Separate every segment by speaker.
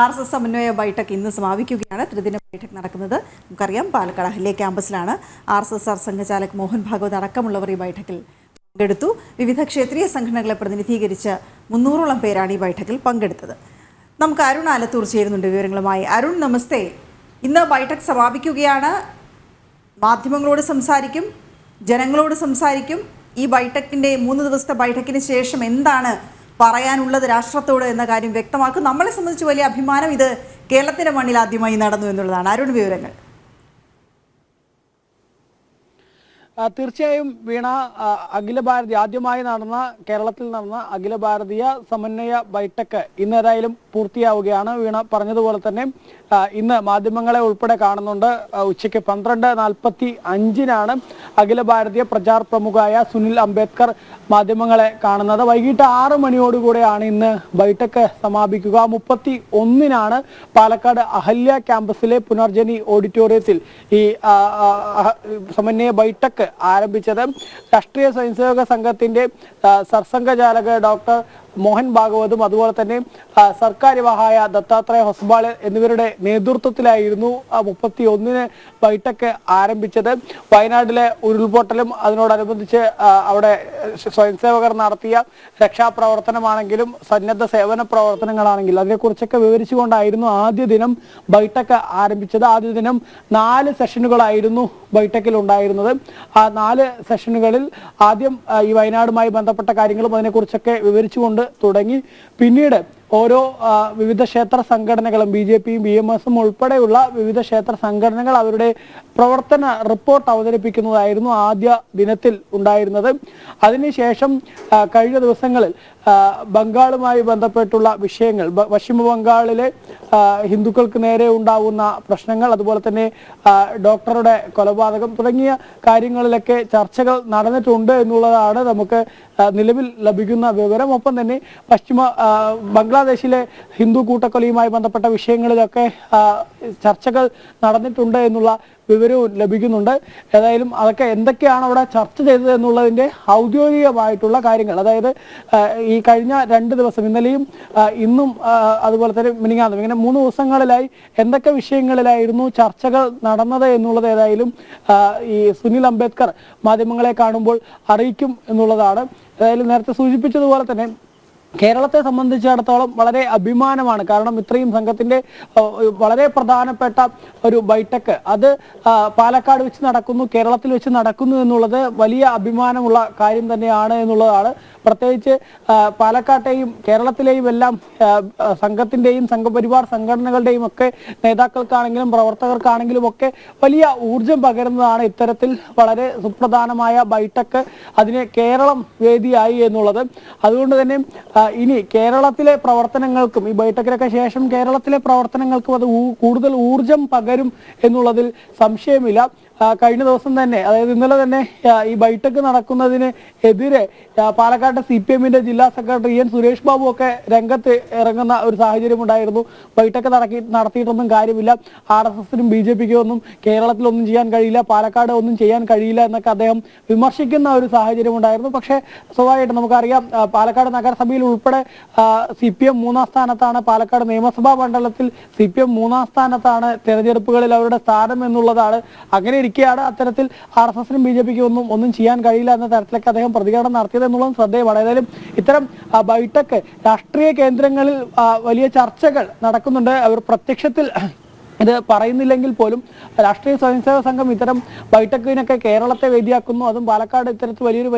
Speaker 1: R S S സമന്വയ ബൈഠക് ഇന്ന് സമാപിക്കുകയാണ്. ത്രിദിന ബൈഠക് നടക്കുന്നത് നമുക്കറിയാം പാലക്കാട് അഹല്യ ക്യാമ്പസിലാണ് ആർ എസ് എസ് ആർ സംഘചാലക് മോഹൻ ഭാഗവത് അടക്കമുള്ളവർ ഈ ബൈഠക്കിൽ പങ്കെടുത്തു. വിവിധ ക്ഷേത്രീയ സംഘടനകളെ പ്രതിനിധീകരിച്ച് മുന്നൂറോളം പേരാണ് ഈ ബൈഠക്കിൽ പങ്കെടുത്തത്. നമുക്ക് അരുൺ ആലത്തൂർ ചേരുന്നുണ്ട് വിവരങ്ങളുമായി. അരുൺ നമസ്തേ. ഇന്ന് ബൈഠക് സമാപിക്കുകയാണ്. മാധ്യമങ്ങളോട് സംസാരിക്കും ജനങ്ങളോട് സംസാരിക്കും. ഈ ബൈഠക്കിന്റെ മൂന്ന് ദിവസത്തെ ബൈഠക്കിന് ശേഷം എന്താണ് പറയാനുള്ളത് രാഷ്ട്രത്തോട് എന്ന കാര്യം വ്യക്തമാക്കും. നമ്മളെ സംബന്ധിച്ച് വലിയ അഭിമാനം ഇത് കേരളത്തിന്റെ മണ്ണിൽ ആദ്യമായി നടന്നു എന്നുള്ളതാണ്. അരുൺ വിവരങ്ങൾ
Speaker 2: ആ, തീർച്ചയായും വീണ അഖില ഭാരതി ആദ്യമായി നടന്ന കേരളത്തിൽ നടന്ന അഖില ഭാരതീയ സമന്വയ ബൈടെക് ഇന്ന് ഏതായാലും പൂർത്തിയാവുകയാണ്. വീണ പറഞ്ഞതുപോലെ തന്നെ ഇന്ന് മാധ്യമങ്ങളെ ഉൾപ്പെടെ കാണുന്നുണ്ട്. ഉച്ചയ്ക്ക് പന്ത്രണ്ട് നാൽപ്പത്തി അഞ്ചിനാണ് അഖില ഭാരതീയ പ്രചാർ പ്രമുഖായ സുനിൽ അംബേദ്കർ മാധ്യമങ്ങളെ കാണുന്നത്. വൈകിട്ട് ആറ് മണിയോടുകൂടെയാണ് ഇന്ന് ബൈടെക് സമാപിക്കുക. മുപ്പത്തി ഒന്നിനാണ് പാലക്കാട് അഹല്യ ക്യാമ്പസിലെ പുനർജനി ഓഡിറ്റോറിയത്തിൽ ഈ സമന്വയ ആ, ആരംഭിച്ചത്. രാഷ്ട്രീയ സ്വയംസേവക സംഘത്തിന്റെ സർസംഘചാലക ഡോക്ടർ മോഹൻ ഭാഗവതും അതുപോലെ തന്നെ സർക്കാർ വഹായ ദത്താത്രേയ ഹൊസ്ബാൾ എന്നിവരുടെ നേതൃത്വത്തിലായിരുന്നു മുപ്പത്തി ഒന്നിന് ബൈഠക്ക് ആരംഭിച്ചത്. വയനാട്ടിലെ ഉരുൾപൊട്ടലും അതിനോടനുബന്ധിച്ച് അവിടെ സ്വയംസേവകർ നടത്തിയ രക്ഷാപ്രവർത്തനമാണെങ്കിലും സന്നദ്ധ സേവന പ്രവർത്തനങ്ങളാണെങ്കിലും അതിനെക്കുറിച്ചൊക്കെ വിവരിച്ചുകൊണ്ടായിരുന്നു ആദ്യ ദിനം ബൈഠക്ക് ആരംഭിച്ചത്. ആദ്യ ദിനം നാല് സെഷനുകളായിരുന്നു ബൈഠക്കിൽ ഉണ്ടായിരുന്നത് ആ നാല് സെഷനുകളിൽ ആദ്യം ഈ വയനാടുമായി ബന്ധപ്പെട്ട കാര്യങ്ങളും അതിനെക്കുറിച്ചൊക്കെ വിവരിച്ചുകൊണ്ട് തുടങ്ങി. പിന്നീട് ഓരോ വിവിധ ക്ഷേത്ര സംഘടനകളും ബി ജെ പിയും ബി എം എസും ഉൾപ്പെടെയുള്ള വിവിധ ക്ഷേത്ര സംഘടനകൾ അവരുടെ പ്രവർത്തന റിപ്പോർട്ട് അവതരിപ്പിക്കുന്നതായിരുന്നു ആദ്യ ദിനത്തിൽ ഉണ്ടായിരുന്നത്. അതിനുശേഷം കഴിഞ്ഞ ദിവസങ്ങളിൽ ബംഗാളുമായി ബന്ധപ്പെട്ടുള്ള വിഷയങ്ങൾ പശ്ചിമ ബംഗാളിലെ ഹിന്ദുക്കൾക്ക് നേരെ ഉണ്ടാവുന്ന പ്രശ്നങ്ങൾ അതുപോലെ തന്നെ ഡോക്ടറുടെ കൊലപാതകം തുടങ്ങിയ കാര്യങ്ങളിലൊക്കെ ചർച്ചകൾ നടന്നിട്ടുണ്ട് എന്നുള്ളതാണ് നമുക്ക് നിലവിൽ ലഭിക്കുന്ന വിവരം. ഒപ്പം തന്നെ പശ്ചിമ ആ, ബംഗ്ലാദേശിലെ ഹിന്ദു കൂട്ടക്കൊലയുമായി ബന്ധപ്പെട്ട വിഷയങ്ങളിലൊക്കെ ചർച്ചകൾ നടന്നിട്ടുണ്ട് എന്നുള്ള വിവരവും ലഭിക്കുന്നുണ്ട്. ഏതായാലും അതൊക്കെ എന്തൊക്കെയാണ് അവിടെ ചർച്ച ചെയ്തത് എന്നുള്ളതിന്റെ ഔദ്യോഗികമായിട്ടുള്ള കാര്യങ്ങൾ. അതായത് ഈ കഴിഞ്ഞ രണ്ട് ദിവസം ഇന്നലെയും ഇന്നും അതുപോലെ തന്നെ മിനിങ്ങാന്നും ഇങ്ങനെ മൂന്ന് ദിവസങ്ങളിലായി എന്തൊക്കെ വിഷയങ്ങളിലായിരുന്നു ചർച്ചകൾ നടന്നത് എന്നുള്ളത് ഏതായാലും ഈ സുനിൽ അംബേദ്കർ മാധ്യമങ്ങളെ കാണുമ്പോൾ അറിയിക്കും എന്നുള്ളതാണ്. ഏതായാലും നേരത്തെ സൂചിപ്പിച്ചതുപോലെ തന്നെ കേരളത്തെ സംബന്ധിച്ചിടത്തോളം വളരെ അഭിമാനമാണ്. കാരണം ഇത്രയും സംഘത്തിന്റെ വളരെ പ്രധാനപ്പെട്ട ഒരു ബൈടെക് അത് പാലക്കാട് വെച്ച് നടക്കുന്നു കേരളത്തിൽ വെച്ച് നടക്കുന്നു എന്നുള്ളത് വലിയ അഭിമാനമുള്ള കാര്യം തന്നെയാണ് എന്നുള്ളതാണ്. പ്രത്യേകിച്ച് പാലക്കാട്ടെയും കേരളത്തിലെയും എല്ലാം സംഘത്തിന്റെയും സംഘപരിവാർ സംഘടനകളുടെയും ഒക്കെ നേതാക്കൾക്കാണെങ്കിലും പ്രവർത്തകർക്കാണെങ്കിലും ഒക്കെ വലിയ ഊർജം പകരുന്നതാണ് ഇത്തരത്തിൽ വളരെ സുപ്രധാനമായ ബൈടെക് അതിനെ കേരളം വേദിയായി എന്നുള്ളത്. അതുകൊണ്ട് തന്നെ ഇനി കേരളത്തിലെ പ്രവർത്തനങ്ങൾക്കും ഈ ബൈഠക്കിനൊക്കെ ശേഷം കേരളത്തിലെ പ്രവർത്തനങ്ങൾക്കും അത് കൂടുതൽ ഊർജം പകരും എന്നുള്ളതിൽ സംശയമില്ല. കഴിഞ്ഞ ദിവസം തന്നെ അതായത് ഇന്നലെ തന്നെ ഈ ബൈഠക്ക് നടക്കുന്നതിന് എതിരെ പാലക്കാട് സി പി എമ്മിന്റെ ജില്ലാ സെക്രട്ടറി എൻ സുരേഷ് ബാബു ഒക്കെ രംഗത്ത് ഇറങ്ങുന്ന ഒരു സാഹചര്യം ഉണ്ടായിരുന്നു. ബൈഠക്ക് നടക്കി നടത്തിയിട്ടൊന്നും കാര്യമില്ല. ആർ എസ് എസിനും ബി ജെ പിക്കും ഒന്നും കേരളത്തിലൊന്നും ചെയ്യാൻ കഴിയില്ല. പാലക്കാട് ഒന്നും ചെയ്യാൻ കഴിയില്ല എന്നൊക്കെ അദ്ദേഹം വിമർശിക്കുന്ന ഒരു സാഹചര്യം ഉണ്ടായിരുന്നു. പക്ഷേ സ്വാഭാവികമായിട്ടും നമുക്കറിയാം പാലക്കാട് നഗരസഭയിൽ ഉൾപ്പെടെ സി പി എം മൂന്നാം സ്ഥാനത്താണ് പാലക്കാട് നിയമസഭാ മണ്ഡലത്തിൽ സി പി എം മൂന്നാം സ്ഥാനത്താണ് തെരഞ്ഞെടുപ്പുകളിൽ അവരുടെ സ്ഥാനം എന്നുള്ളതാണ്. അങ്ങനെ ഇരിക്കെയാണ്. അത്തരത്തിൽ ആർ എസ് എസിനും ബി ജെ പിക്കും ഒന്നും ഒന്നും ചെയ്യാൻ കഴിയില്ല എന്ന തരത്തിലൊക്കെ അദ്ദേഹം പ്രതികരണം നടത്തിയത് എന്നുള്ളതും ശ്രദ്ധേയമാണ്. ഏതായാലും ഇത്തരം ബൈടെക് രാഷ്ട്രീയ കേന്ദ്രങ്ങളിൽ വലിയ ചർച്ചകൾ നടക്കുന്നുണ്ട്. അവർ പ്രത്യക്ഷത്തിൽ ഇത് പറയുന്നില്ലെങ്കിൽ പോലും രാഷ്ട്രീയ സ്വയംസേവക സംഘം ഇത്തരം ബൈഠക്കിനൊക്കെ കേരളത്തെ വേദിയാക്കുന്നു. അതും പാലക്കാട് ഇത്തരത്തിൽ വലിയൊരു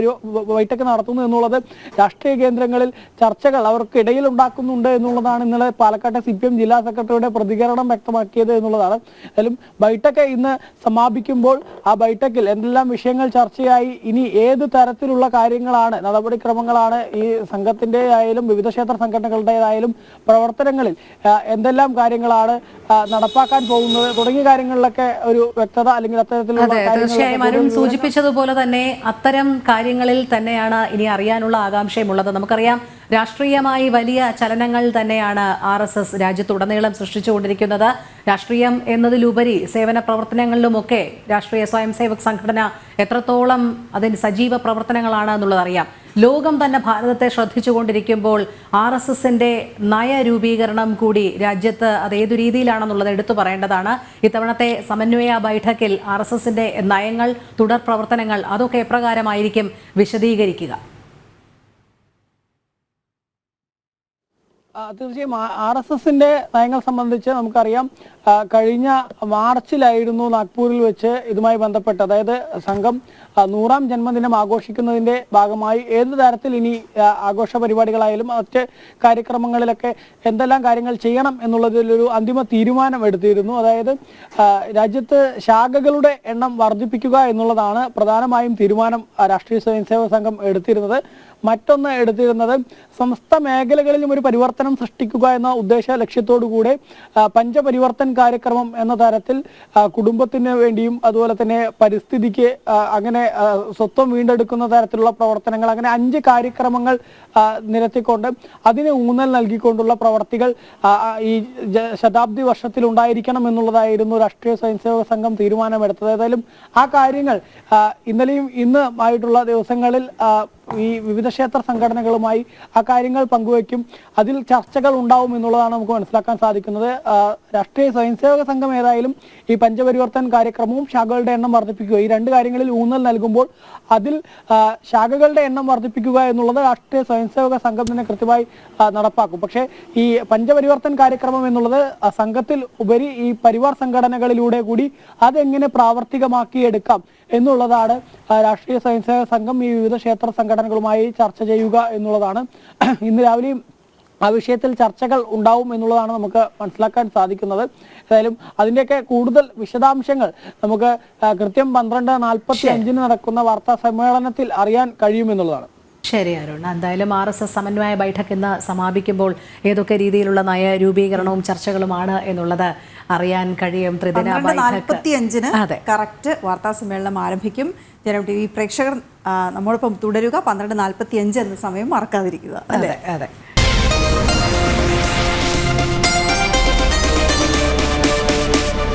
Speaker 2: ബൈഠക്ക് നടത്തുന്നു എന്നുള്ളത് രാഷ്ട്രീയ കേന്ദ്രങ്ങളിൽ ചർച്ചകൾ അവർക്കിടയിൽ ഉണ്ടാക്കുന്നുണ്ട് എന്നുള്ളതാണ് ഇന്നലെ പാലക്കാട്ടെ സി പി എം ജില്ലാ സെക്രട്ടറിയുടെ പ്രതികരണം വ്യക്തമാക്കിയത് എന്നുള്ളതാണ്. എന്തായാലും ബൈഠക്ക് ഇന്ന് സമാപിക്കുമ്പോൾ ആ ബൈഠക്കിൽ എന്തെല്ലാം വിഷയങ്ങൾ ചർച്ചയായി ഇനി ഏത് തരത്തിലുള്ള കാര്യങ്ങളാണ് നടപടിക്രമങ്ങളാണ് ഈ സംഘത്തിന്റെ ആയാലും വിവിധ ക്ഷേത്ര സംഘടനകളുടേതായാലും പ്രവർത്തനങ്ങളിൽ എന്തെല്ലാം കാര്യങ്ങളാണ് ആ, നടപ്പാക്കാൻ പോകുന്നത് തുടങ്ങിയ കാര്യങ്ങളിലൊക്കെ ഒരു വ്യക്തത അല്ലെങ്കിൽ അത്തരത്തിലുള്ള
Speaker 3: തീർച്ചയായും അരുൺ സൂചിപ്പിച്ചതുപോലെ തന്നെ അത്തരം കാര്യങ്ങളിൽ തന്നെയാണ് ഇനി അറിയാനുള്ള ആകാംക്ഷയുമുള്ളത്. നമുക്കറിയാം രാഷ്ട്രീയമായി വലിയ ചലനങ്ങൾ തന്നെയാണ് ആർ എസ് എസ് രാജ്യത്തുടനീളം സൃഷ്ടിച്ചുകൊണ്ടിരിക്കുന്നത്. രാഷ്ട്രീയം എന്നതിലുപരി സേവന പ്രവർത്തനങ്ങളിലുമൊക്കെ രാഷ്ട്രീയ സ്വയംസേവക് സംഘടന എത്രത്തോളം അതിന് സജീവ പ്രവർത്തനങ്ങളാണ് എന്നുള്ളത് അറിയാം. ലോകം തന്നെ ഭാരതത്തെ ശ്രദ്ധിച്ചുകൊണ്ടിരിക്കുമ്പോൾ ആർ എസ് എസിന്റെ നയരൂപീകരണം കൂടി രാജ്യത്ത് അത് ഏതു രീതിയിലാണെന്നുള്ളത് എടുത്തു പറയേണ്ടതാണ്. ഇത്തവണത്തെ സമന്വയ ബൈഠക്കിൽ ആർ എസ് എസിന്റെ നയങ്ങൾ തുടർ പ്രവർത്തനങ്ങൾ അതൊക്കെ എപ്രകാരമായിരിക്കും വിശദീകരിക്കുക.
Speaker 2: തീർച്ചയായും ആർ എസ് എസിന്റെ നയങ്ങൾ സംബന്ധിച്ച് നമുക്കറിയാം. കഴിഞ്ഞ മാർച്ചിലായിരുന്നു നാഗ്പൂരിൽ വെച്ച് ഇതുമായി ബന്ധപ്പെട്ട് അതായത് സംഘം നൂറാം ജന്മദിനം ആഘോഷിക്കുന്നതിന്റെ ഭാഗമായി ഏത് തരത്തിൽ ഇനി ആഘോഷ പരിപാടികളായാലും മറ്റ് കാര്യക്രമങ്ങളിലൊക്കെ എന്തെല്ലാം കാര്യങ്ങൾ ചെയ്യണം എന്നുള്ളതിലൊരു അന്തിമ തീരുമാനം എടുത്തിരുന്നു അതായത് രാജ്യത്ത് ശാഖകളുടെ എണ്ണം വർദ്ധിപ്പിക്കുക എന്നുള്ളതാണ് പ്രധാനമായും തീരുമാനം രാഷ്ട്രീയ സ്വയംസേവക സംഘം എടുത്തിരുന്നത്. മറ്റൊന്ന് എടുത്തിരുന്നത് സമസ്ത മേഖലകളിലും ഒരു പരിവർത്തനം സൃഷ്ടിക്കുക എന്ന ഉദ്ദേശ ലക്ഷ്യത്തോടു കൂടെ പഞ്ചപരിവർത്തൻ കാര്യക്രമം എന്ന തരത്തിൽ കുടുംബത്തിന് വേണ്ടിയും അതുപോലെ തന്നെ പരിസ്ഥിതിക്ക് അങ്ങനെ സ്വത്വം വീണ്ടെടുക്കുന്ന തരത്തിലുള്ള പ്രവർത്തനങ്ങൾ അങ്ങനെ അഞ്ച് കാര്യക്രമങ്ങൾ നിരത്തിക്കൊണ്ട് അതിന് ഊന്നൽ നൽകിക്കൊണ്ടുള്ള പ്രവർത്തികൾ ഈ ശതാബ്ദി വർഷത്തിൽ ഉണ്ടായിരിക്കണം എന്നുള്ളതായിരുന്നു രാഷ്ട്രീയ സ്വയംസേവക സംഘം തീരുമാനമെടുത്തത്. ഏതായാലും ആ കാര്യങ്ങൾ ഇന്നലെയും ഇന്ന് ആയിട്ടുള്ള ദിവസങ്ങളിൽ ഈ വിവിധ ക്ഷേത്ര സംഘടനകളുമായി ആ കാര്യങ്ങൾ പങ്കുവയ്ക്കും. അതിൽ ചർച്ചകൾ ഉണ്ടാവും എന്നുള്ളതാണ് നമുക്ക് മനസ്സിലാക്കാൻ സാധിക്കുന്നത്. രാഷ്ട്രീയ സ്വയംസേവക സംഘം ഏതായാലും ഈ പഞ്ചപരിവർത്തൻ കാര്യക്രമവും ശാഖകളുടെ എണ്ണം വർദ്ധിപ്പിക്കുക. ഈ രണ്ട് കാര്യങ്ങളിൽ ഊന്നൽ നൽകുമ്പോൾ അതിൽ ശാഖകളുടെ എണ്ണം വർദ്ധിപ്പിക്കുക എന്നുള്ളത് രാഷ്ട്രീയ സ്വയംസേവക സംഘം തന്നെ കൃത്യമായി നടപ്പാക്കും. പക്ഷേ ഈ പഞ്ചപരിവർത്തൻ കാര്യക്രമം എന്നുള്ളത് സംഘത്തിൽ ഉപരി ഈ പരിവാർ സംഘടനകളിലൂടെ കൂടി അതെങ്ങനെ പ്രാവർത്തികമാക്കിയെടുക്കാം എന്നുള്ളതാണ് രാഷ്ട്രീയ സ്വയംസേവക സംഘം ഈ വിവിധ ക്ഷേത്ര സംഘടനകളുമായി ചർച്ച ചെയ്യുക എന്നുള്ളതാണ്. ഇന്ന് രാവിലെയും ആ വിഷയത്തിൽ ചർച്ചകൾ ഉണ്ടാവും എന്നുള്ളതാണ് നമുക്ക് മനസ്സിലാക്കാൻ സാധിക്കുന്നത്. ഏതായാലും അതിന്റെയൊക്കെ കൂടുതൽ വിശദാംശങ്ങൾ നമുക്ക് കൃത്യം പന്ത്രണ്ട് നാൽപ്പത്തി അഞ്ചിന് നടക്കുന്ന വാർത്താ സമ്മേളനത്തിൽ അറിയാൻ കഴിയുമെന്നുള്ളതാണ്.
Speaker 3: ശരി അരുൺ. എന്തായാലും ആർ എസ് എസ് സമന്വയ ബൈഠക്ക് ഇന്ന് സമാപിക്കുമ്പോൾ ഏതൊക്കെ രീതിയിലുള്ള നയ രൂപീകരണവും ചർച്ചകളുമാണ് എന്നുള്ളത് അറിയാൻ കഴിയും. ത്രിദിന
Speaker 1: പന്ത്രണ്ട്
Speaker 3: ബൈഠക്ക്
Speaker 1: നാൽപ്പത്തി അഞ്ചിന്
Speaker 3: അതെ.
Speaker 1: കറക്റ്റ് വാർത്താ സമ്മേളനം ആരംഭിക്കും. ജനം ടി വി പ്രേക്ഷകർ നമ്മോടൊപ്പം തുടരുക. പന്ത്രണ്ട് നാൽപ്പത്തി അഞ്ച് എന്ന സമയം മറക്കാതിരിക്കുക.
Speaker 3: അതെ അതെ.